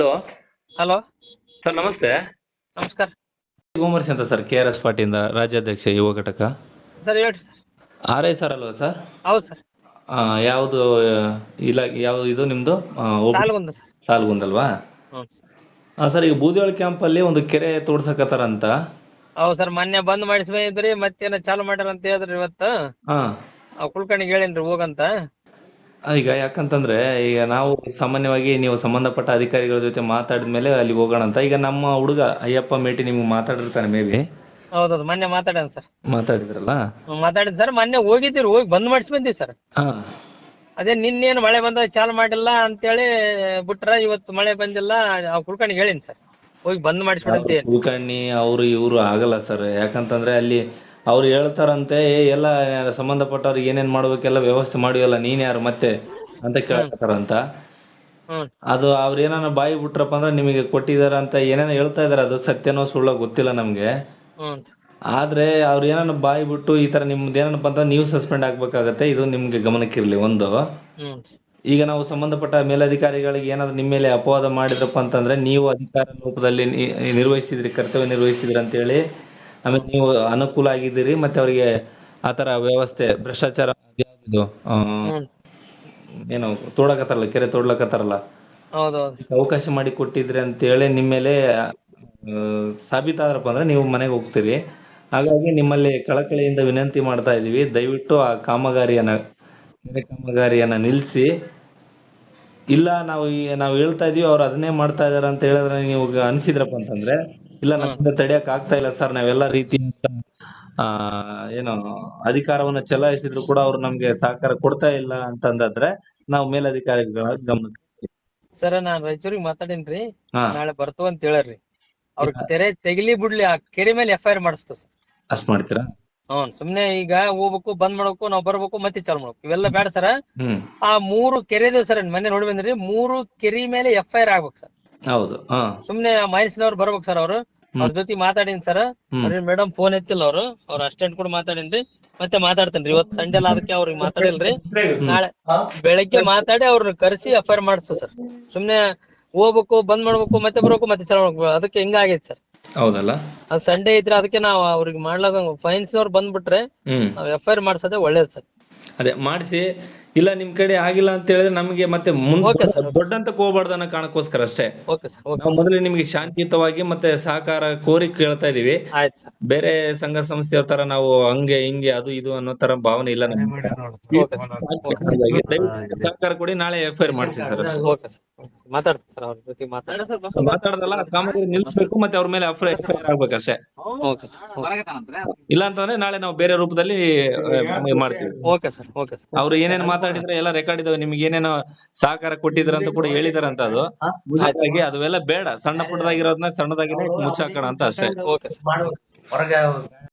Hello hello sir ನಮಸ್ತೆ. ನಮಸ್ಕಾರ. ಗೋಮರ್ಸ್ ಅಂತ ಸರ್ ಕೆ ಆರ್ ಎಸ್ ಪಾರ್ಟಿಯಿಂದ ರಾಜ್ಯಾಧ್ಯಕ್ಷ ಯುವ ಘಟಕ. ಸರ್ ಹೇಳಿ ಸರ್ ಆರ್ ಐ ಸರ್ ಅಲ್ವಾ ಸರ್ ಹೌದು ಸರ್ ಯಾವುದು ಇಲ್ಲ ಯಾವ್ದು ಇದು ನಿಮ್ದು? ಸಾಲಗೊಂದ ಸರ್ ಹ್ಞೂ ಸರ್ ಆ, ಸರ್ ಈಗ ಬೂದಿಯೋಳ ಕ್ಯಾಂಪಲ್ಲಿ ಒಂದು ಕೆರೆ ತೋಡ್ಸಕತ್ತಾರಂತ ಹೌದು ಸರ್ ಮೊನ್ನೆ ಬಂದ್ ಮಾಡಿಸ್ಬೇಕಿದ್ರಿ ಮತ್ತೇನ ಚಾಲು ಮಾಡ್ಯಾರ ಅಂತ ಹೇಳಿದ್ರಿ ಇವತ್ತು. ಹಾ. ಆ ಕುಲ್ಕರ್ಣಿಗೆ ಹೇಳೇನ್ರಿ ಹೋಗಂತ. ಈಗ ಯಾಕಂತಂದ್ರೆ ಈಗ ನಾವು ಸಾಮಾನ್ಯವಾಗಿ ನೀವು ಸಂಬಂಧಪಟ್ಟ ಅಧಿಕಾರಿಗಳ ಜೊತೆ ಮಾತಾಡಿದ ಮೇಲೆ ಅಲ್ಲಿ ಹೋಗೋಣ ಅಂತ. ಈಗ ನಮ್ಮ ಹುಡುಗ ಅಯ್ಯಪ್ಪ ಮೇಟಿ ನಿಮ್ಗೆ ಮಾತಾಡಿರ್ತಾನೆ ಮೇ ಬಿ. ಹೌದೌದು ಮೊನ್ನೆ ಮಾತಾಡೋಣ ಸರ್. ಮಾತಾಡಿದ್ರಲ್ಲ? ಮಾತಾಡಿದ್ ಸರ್ ಮೊನ್ನೆ ಹೋಗಿದ್ದೀರಿ ಹೋಗಿ ಬಂದ್ ಮಾಡಿಸಿ ಬಂದಿವಿ ಸರ್. ಹಾ. ಅದೇ ನಿನ್ನೇನು ಮಳೆ ಬಂದ ಚಾಲು ಮಾಡಿಲ್ಲ ಅಂತೇಳಿ ಬಿಟ್ರ ಇವತ್ತು ಮಳೆ ಬಂದಿಲ್ಲ ಆ ಹೇಳಿನಿ ಹೇಳೀನಿ ಸರ್. ಹೋಗಿ ಬಂದ್ ಮಾಡಿಸ್ಬಿಡಂತ ಹೇಳಿ. ಕುಲಕರ್ಣಿ ಅವರು ಇವರು ಆಗಲ್ಲ ಸರ್. ಯಾಕಂತಂದ್ರೆ ಅಲ್ಲಿ ಅವ್ರು ಹೇಳ್ತಾರಂತೆ ಏ ಎಲ್ಲ ಸಂಬಂಧಪಟ್ಟವ್ರಿಗೆ ಏನೇನ್ ಮಾಡ್ಬೇಕೆಲ್ಲ ವ್ಯವಸ್ಥೆ ಮಾಡಿವಲ್ಲ ನೀನ್ ಯಾರು ಮತ್ತೆ? ಅಂತ ಕೇಳ್ತಾರಂತ. ಅದು ಅವ್ರ ಏನಾನ ಬಾಯಿ ಬಿಟ್ರಪ್ಪ ಅಂದ್ರೆ ನಿಮಗೆ ಕೊಟ್ಟಿದಾರ ಅಂತ ಏನೇನೋ ಹೇಳ್ತಾ ಇದಾರೆ ಅದು ಸತ್ಯನೋ ಸುಳ್ಳೋ ಗೊತ್ತಿಲ್ಲ ನಮ್ಗೆ. ಆದ್ರೆ ಅವ್ರ ಏನಾನ ಬಾಯಿ ಬಿಟ್ಟು ಈ ತರ ನಿಮ್ದು ಏನಪ್ಪ ಅಂತ ನೀವು ಸಸ್ಪೆಂಡ್ ಆಗ್ಬೇಕಾಗತ್ತೆ ಇದು ನಿಮ್ಗೆ ಗಮನಕ್ಕಿರ್ಲಿ ಒಂದು. ಈಗ ನಾವು ಸಂಬಂಧಪಟ್ಟ ಮೇಲಧಿಕಾರಿಗಳಿಗೆ ಏನಾದ್ರು ನಿಮ್ಮ ಮೇಲೆ ಅಪವಾದ ಮಾಡಿದ್ರಪ್ಪ ಅಂತಂದ್ರೆ ನೀವು ಅಧಿಕಾರ ರೂಪದಲ್ಲಿ ನಿರ್ವಹಿಸಿದ್ರಿ ಕರ್ತವ್ಯ ನಿರ್ವಹಿಸಿದ್ರಿ ಅಂತೇಳಿ ಆಮೇಲೆ ನೀವು ಅನುಕೂಲ ಆಗಿದ್ದೀರಿ ಮತ್ತೆ ಅವರಿಗೆ ಆತರ ವ್ಯವಸ್ಥೆ ಭ್ರಷ್ಟಾಚಾರ ಅದ್ಯಾವ್ದಿದು, ಆ, ಏನು ತೋಡಕತ್ತಾರಲ್ಲ ಕೆರೆ ತೋಡ್ಲಕತ್ತಾರಲ್ಲ ಹೌದೌದು. ಅವಕಾಶ ಮಾಡಿ ಕೊಟ್ಟಿದ್ರಿ ಅಂತೇಳಿ ನಿಮ್ಮ ಮೇಲೆ ಆ, ಸಾಬೀತಾದ್ರಪ್ಪ ಅಂದ್ರೆ ನೀವು ಮನೆಗೆ ಹೋಗ್ತೀರಿ. ಹಾಗಾಗಿ ನಿಮ್ಮಲ್ಲಿ ಕಳಕಳಿಯಿಂದ ವಿನಂತಿ ಮಾಡ್ತಾ ಇದೀವಿ ದಯವಿಟ್ಟು ಆ ಕಾಮಗಾರಿಯನ್ನ ಕೆರೆ ಕಾಮಗಾರಿಯನ್ನ ನಿಲ್ಲಿಸಿ ಇಲ್ಲ ನಾವು ಈ- ನಾವು ಹೇಳ್ತಾ ಇದೀವಿ ಅವ್ರು ಅದನ್ನೇ ಮಾಡ್ತಾ ಇದಾರೆ ಅಂತ ಹೇಳಿದ್ರೆ ನೀವು ಅನ್ಸಿದ್ರಪ್ಪ ಅಂತಂದ್ರೆ ಇಲ್ಲ ನಮ್ಮಿಂದ ತಡೆಯಕ್ ಆಗ್ತಾ ಇಲ್ಲ ಸರ್. ನಾವೆಲ್ಲ ರೀತಿಯಿಂದ ಆ ಏನು ಅಧಿಕಾರವನ್ನ ಚಲಾಯಿಸಿದ್ರು ಕೂಡ ಅವ್ರು ನಮ್ಗೆ ಸಹಕಾರ ಕೊಡ್ತಾ ಇಲ್ಲ ಅಂತಂದಾದ್ರೆ ನಾವು ಮೇಲಧಿಕಾರಿಗಳ ಗಮನಕ್ಕೆ ಸರ್ ನಾನ್ ರಾಯಚೂರಿಗೆ ಮಾತಾಡೇನ್ರಿ. ಹಾ. ನಾಳೆ ಬರ್ತು ಅಂತ ಹೇಳರ್ರಿ. ಅವ್ರ ತೆರೆ ತೆಗಿಲಿ ಬಿಡ್ಲಿ ಆ ಕೆರೆ ಮೇಲೆ ಎಫ್ ಐ ಆರ್ ಮಾಡಿಸ್ತ ಸರ್. ಅಷ್ಟ್ ಮಾಡ್ತೀರಾ? ಹ್ಮ್ ಸುಮ್ನೆ ಈಗ ಹೋಗ್ಬೇಕು ಬಂದ್ ಮಾಡ್ಬೇಕು ನಾವ್ ಬರ್ಬೇಕು ಮತ್ತೆ ಚಾಲು ಮಾಡ್ಬೇಕು. ಇವೆಲ್ಲ ಬೇಡ ಸರ್. ಹ್ಮ್. ಆ ಮೂರು ಕೆರೆ ಇದಾವ್ ಸರ್ ಮೊನ್ನೆ ನೋಡಿ ಬಂದ್ರಿ ಮೂರು ಕೆರೆ ಮೇಲೆ ಎಫ್ ಐ ಆರ್ ಆಗ್ಬೇಕು ಸರ್. ಹೌದು ಹಾ. ಸುಮ್ನೆ ಮೈನ್ಸ್ನವ್ರು ಬರ್ಬೇಕು ಸರ್ ಅವ್ರು. ಅವ್ರ ಜೊತೆ ಮಾತಾಡಿನ್ ಸರ್ ಅವ್ರೇನ್ ಮೇಡಮ್ ಫೋನ್ ಎತ್ತಿಲ್ಲ ಅವ್ರು. ಅವ್ರ ಅಸ್ಟೆಂಟ್ ಕೂಡ ಮಾತಾಡಿನ್ರಿ. ಮತ್ತೆ ಮಾತಾಡ್ತೇನ್ರಿ. ಇವತ್ತು ಸಂಡೆ ಅಲ್ಲ ಅದಕ್ಕೆ ಅವ್ರಿಗೆ ಮಾತಾಡಿಲ್ರಿ. ನಾಳೆ ಬೆಳಗ್ಗೆ ಮಾತಾಡಿ ಅವ್ರನ್ನ ಕರೆಸಿ ಎಫ್ ಐ ಆರ್ ಸರ್ ಸುಮ್ನೆ ಹೋಗ್ಬೇಕು ಬಂದ್ ಮಾಡ್ಬೇಕು ಮತ್ತೆ ಬರ್ಬೇಕು ಮತ್ತೆ ಚಾಲು ಅದಕ್ಕೆ ಹಿಂಗಾಗೈತಿ ಸರ್ ಹೌದಲ್ಲ? ಅದು ಸಂಡೇ ಇದ್ರೆ ಅದಕ್ಕೆ ನಾವು ಅವ್ರಿಗೆ ಮಾಡ್ಲಾದಂಗ ಫೈನ್ಸ್ ಅವ್ರು ಬಂದ್ಬಿಟ್ರೆ ಹ್ಮ್. ನಾವ್ ಎಫ್ ಐ ಆರ್ ಮಾಡ್ಸೋದೇ ಒಳ್ಳೇದು ಸರ್. ಅದೇ ಮಾಡಿಸಿ. ಇಲ್ಲ ನಿಮ್ ಕಡೆ ಆಗಿಲ್ಲ ಅಂತ ಹೇಳಿದ್ರೆ ನಮಗೆ ಮತ್ತೆ ಮುಂದೆ Okay, sir. ದೊಡ್ಡಂತ ಹೋಗ್ಬಾರ್ದು ಅನ್ನೋ ಕಾರಣಕ್ಕೋಸ್ಕರ ಅಷ್ಟೇ. ಓಕೆ ಸರ್ ಓಕೆ ನಾವು ಮೊದಲೇ ನಿಮ್ಗೆ ಶಾಂತಿಯುತವಾಗಿ ಮತ್ತೆ ಸಹಕಾರ ಕೋರಿ ಕೇಳ್ತಾ ಇದೀವಿ. ಆಯ್ತು ಸರ್ ಬೇರೆ ಸಂಘ ಸಂಸ್ಥೆಯ ತರ ನಾವು ಹಂಗೆ ಹಿಂಗೆ ಅದು ಇದು ಅನ್ನೋ ತರ ಭಾವನೆ ಇಲ್ಲ ನಮ್ಗೆ. ಓಕೆ ಸರ್ ದಯವಿಟ್ಟು ಸಹಕಾರ ಕೊಡಿ ನಾಳೆ ಎಫ್ ಐ ಆರ್ ಮಾಡಿಸಿ ಸರ್ ಅಷ್ಟೇ. ಓಕೆ ಸರ್ ಮಾತಾಡ್ತೀನಿ ಸರ್ ಅವ್ರ ಜೊತೆ ಮಾತಾಡ ಮಾತಾಡದಲ್ಲ ಕಾಮಗಾರಿ ನಿಲ್ಸ್ಬೇಕು ಮತ್ತೆ ಅವ್ರ ಮೇಲೆ ಅಫ್ರ ಎಕ್ಸ್ಪೈರ್ ಆಗ್ಬೇಕಷ್ಟೇ ಓಕೆ ಸರ್ ಇಲ್ಲ ಅಂತಂದ್ರೆ ನಾಳೆ ನಾವು ಬೇರೆ ರೂಪದಲ್ಲಿ ಮಾಡ್ತೀವಿ. Okay sir okay sir. ಅವ್ರು ಏನೇನ್ ಮಾತಾಡಿದ್ರೆ ಎಲ್ಲ ರೆಕಾರ್ಡ್ ಇದಾವೆ. ನಿಮ್ಗೆ ಏನೇನೋ ಸಹಕಾರ ಕೊಟ್ಟಿದ್ರ ಅಂತ ಕೂಡ ಹೇಳಿದಾರಂತ ಅದು ಹಾಗಾಗಿ ಅವೆಲ್ಲ ಬೇಡ. ಸಣ್ಣ ಪುಟ್ಟದಾಗಿರೋದನ್ನ ಸಣ್ಣದಾಗಿನೇ ಮುಚ್ಚಾಕೋಣ ಅಂತ ಅಷ್ಟೇ. Okay sir. ಹೊರಗೆ